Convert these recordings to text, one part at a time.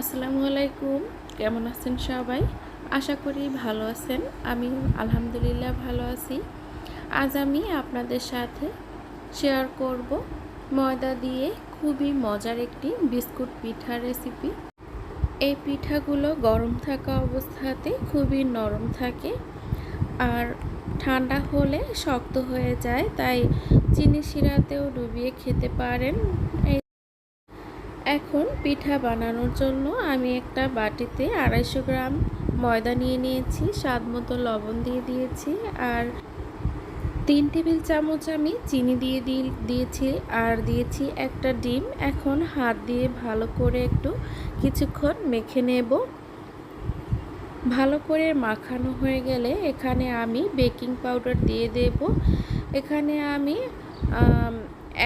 আসসালামু আলাইকুম। কেমন আছেন সবাই? আশা করি ভালো আছেন। আমি আলহামদুলিল্লাহ ভালো আছি। আজ আমি আপনাদের সাথে শেয়ার করব ময়দা দিয়ে খুবই মজার একটি বিস্কুট পিঠা রেসিপি এই পিঠাগুলো গরম থাকা অবস্থাতে খুবই নরম থাকে আর ঠান্ডা হলে শক্ত হয়ে যায়, তাই চিনি শিরাতেও ডুবিয়ে খেতে পারেন। এই এখন পিঠা বানানোর জন্য আমি একটা বাটিতে আড়াইশো গ্রাম ময়দা নিয়ে নিয়েছি, স্বাদ মতো লবণ দিয়ে দিয়েছি আর তিন টেবিল চামচ আমি চিনি দিয়ে দিয়েছি আর দিয়েছি একটা ডিম। এখন হাত দিয়ে ভালো করে একটু কিছুক্ষণ মেখে নেব। ভালো করে মাখানো হয়ে গেলে এখানে আমি বেকিং পাউডার দিয়ে দেব। এখানে আমি,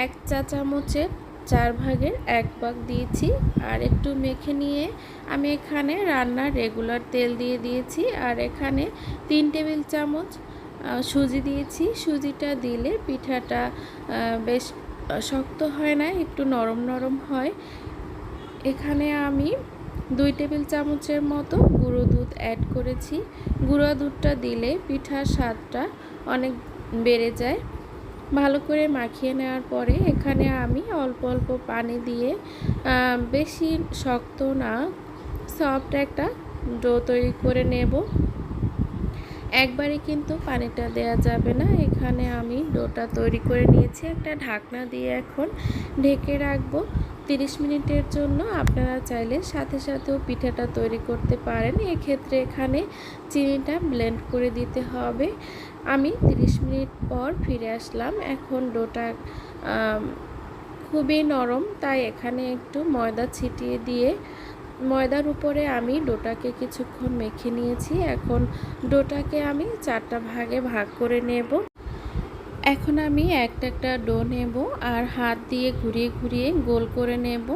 এক চা চামচের চার ভাগের এক ভাগ দিয়েছি আর একটু মেখে নিয়ে আমি এখানে রান্নার রেগুলার তেল দিয়ে দিয়েছি আর এখানে তিন টেবিল চামচ সুজি দিয়েছি। সুজিটা দিলে পিঠাটা বেশ শক্ত হয় না, একটু নরম নরম হয়। এখানে আমি দুই টেবিল চামচের মতো গুঁড়ো দুধ অ্যাড করেছি। গুঁড়ো দুধটা দিলে পিঠার স্বাদটা অনেক বেড়ে যায়। ভালো করে মাখিয়ে নেওয়ার পরে এখানে আমি অল্প অল্প পানি দিয়ে বেশি শক্ত না, সফট একটা ডো তৈরি করে নেব। একবারে কিন্তু পানিটা দেয়া যাবে না। এখানে আমি ডোটা তৈরি করে নিয়েছি। একটা ঢাকনা দিয়ে এখন ঢেকে রাখব। তিরিশ মিনিটের জন্য আপনারা চাইলে সাথে সাথেও পিঠাটা তৈরি করতে পারেন। এক্ষেত্রে এখানে চিনিটা ব্লেন্ড করে দিতে হবে। আমি 30 মিনিট পর ফিরে আসলাম। এখন ডোটা খুবই নরম, তাই এখানে একটু ময়দা ছিটিয়ে দিয়ে, ময়দার উপরে আমি ডোটাকে কিছুক্ষণ মেখে নিয়েছি। এখন ডোটাকে আমি চারটা ভাগে ভাগ করে নেব। এখন আমি একটা একটা ডো নেব আর হাত দিয়ে ঘুরিয়ে ঘুরিয়ে গোল করে নেব।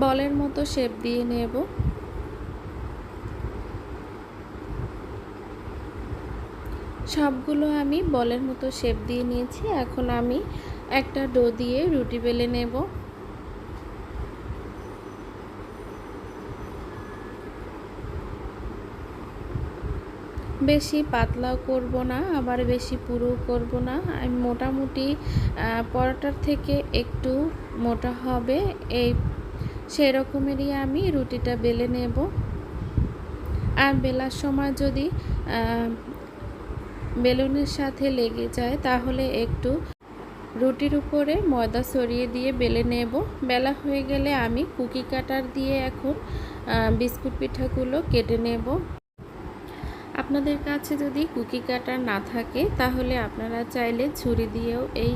বলের মতো শেপ দিয়ে নেব। সবগুলো আমি বলের মতো শেপ দিয়ে নিয়েছি। এখন আমি একটা ডো দিয়ে রুটি বেলে নেব। বেশি পাতলাও করব না, আবার বেশি পুরো করব না। আমি মোটামুটি পরোটার থেকে একটু মোটা হবে, এই সেরকমেরই আমি রুটিটা বেলে নেব। আর বেলার সময় যদি বেলুনের সাথে লেগে যায়, তাহলে একটু রুটির উপরে ময়দা সরিয়ে দিয়ে বেলে নেব। বেলা হয়ে গেলে আমি কুকি কাটার দিয়ে এখন বিস্কুট পিঠাগুলো কেটে নেব। আপনাদের কাছে যদি কুকি কাটার না থাকে, তাহলে আপনারা চাইলে ছুরি দিয়েও এই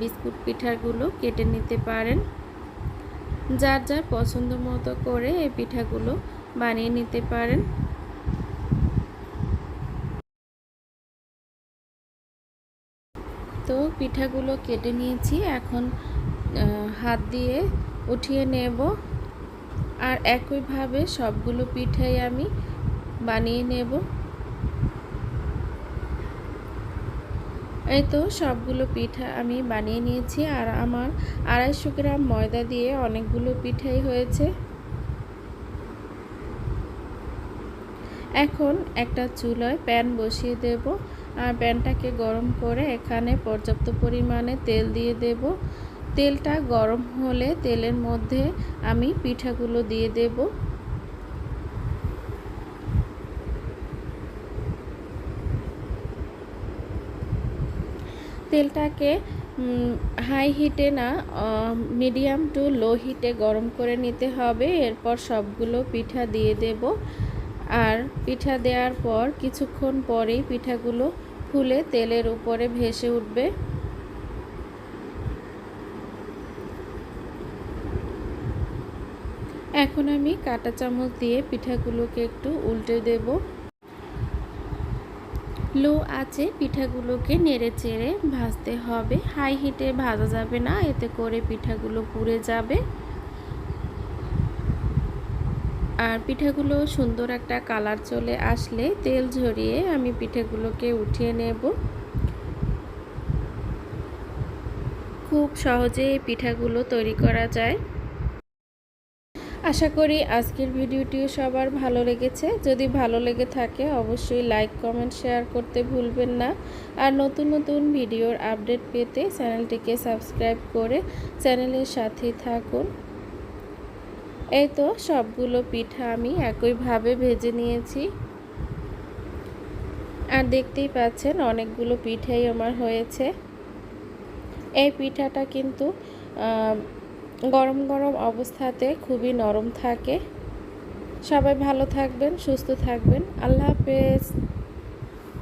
বিস্কুট পিঠাগুলো কেটে নিতে পারেন। যার যার পছন্দ মতো করে এই পিঠাগুলো বানিয়ে নিতে পারেন। তো পিঠাগুলো কেটে নিয়েছি, এখন হাত দিয়ে উঠিয়ে নেব। আর একইভাবে সবগুলো পিঠাই আমি বানিয়ে নেব। এই তো সবগুলো পিঠা আমি বানিয়ে নিয়েছি আর আমার আড়াইশো গ্রাম ময়দা দিয়ে অনেকগুলো পিঠাই হয়েছে। এখন একটা চুলায় প্যান বসিয়ে দেব। আর প্যানটাকে গরম করে এখানে পর্যাপ্ত পরিমাণে তেল দিয়ে দেব। তেলটা গরম হলে তেলের মধ্যে আমি পিঠাগুলো দিয়ে দেব। তেলটাকে হাই হিটে না মিডিয়াম টু লো হিটে গরম করে নিতে হবে। এরপর সবগুলো পিঠা দিয়ে দেব। আর পিঠা দেওয়ার পর কিছুক্ষণ পরেই পিঠাগুলো ফুলে তেলের উপরে ভেসে উঠবে। এখন আমি কাটা চামচ দিয়ে পিঠাগুলোকে একটু উল্টে দেব। লো আছে পিঠাগুলোকে নেড়ে চেড়ে ভাজতে হবে। হাই হিটে ভাজা যাবে না, এতে করে পিঠাগুলো পুড়ে যাবে। আর পিঠাগুলো সুন্দর একটা কালার চলে আসলে তেল ঝরিয়ে আমি পিঠাগুলোকে উঠিয়ে নেব। খুব সহজে পিঠাগুলো তৈরি করা যায়। আশা করি আজকের ভিডিওটিও সবার ভালো লেগেছে। যদি ভালো লেগে থাকে, অবশ্যই লাইক, কমেন্ট, শেয়ার করতে ভুলবেন না। আর নতুন নতুন ভিডিওর আপডেট পেতে চ্যানেলটিকে সাবস্ক্রাইব করে চ্যানেলের সাথেই থাকুন। এই তো সবগুলো পিঠা আমি একইভাবে ভেজে নিয়েছি। আর দেখতেই পাচ্ছেন, অনেকগুলো পিঠাই আমার হয়েছে। এই পিঠাটা কিন্তু গরম গরম অবস্থাতে খুবই নরম থাকে। সবাই ভালো থাকবেন সুস্থ থাকবেন। আল্লাহ হাফেজ।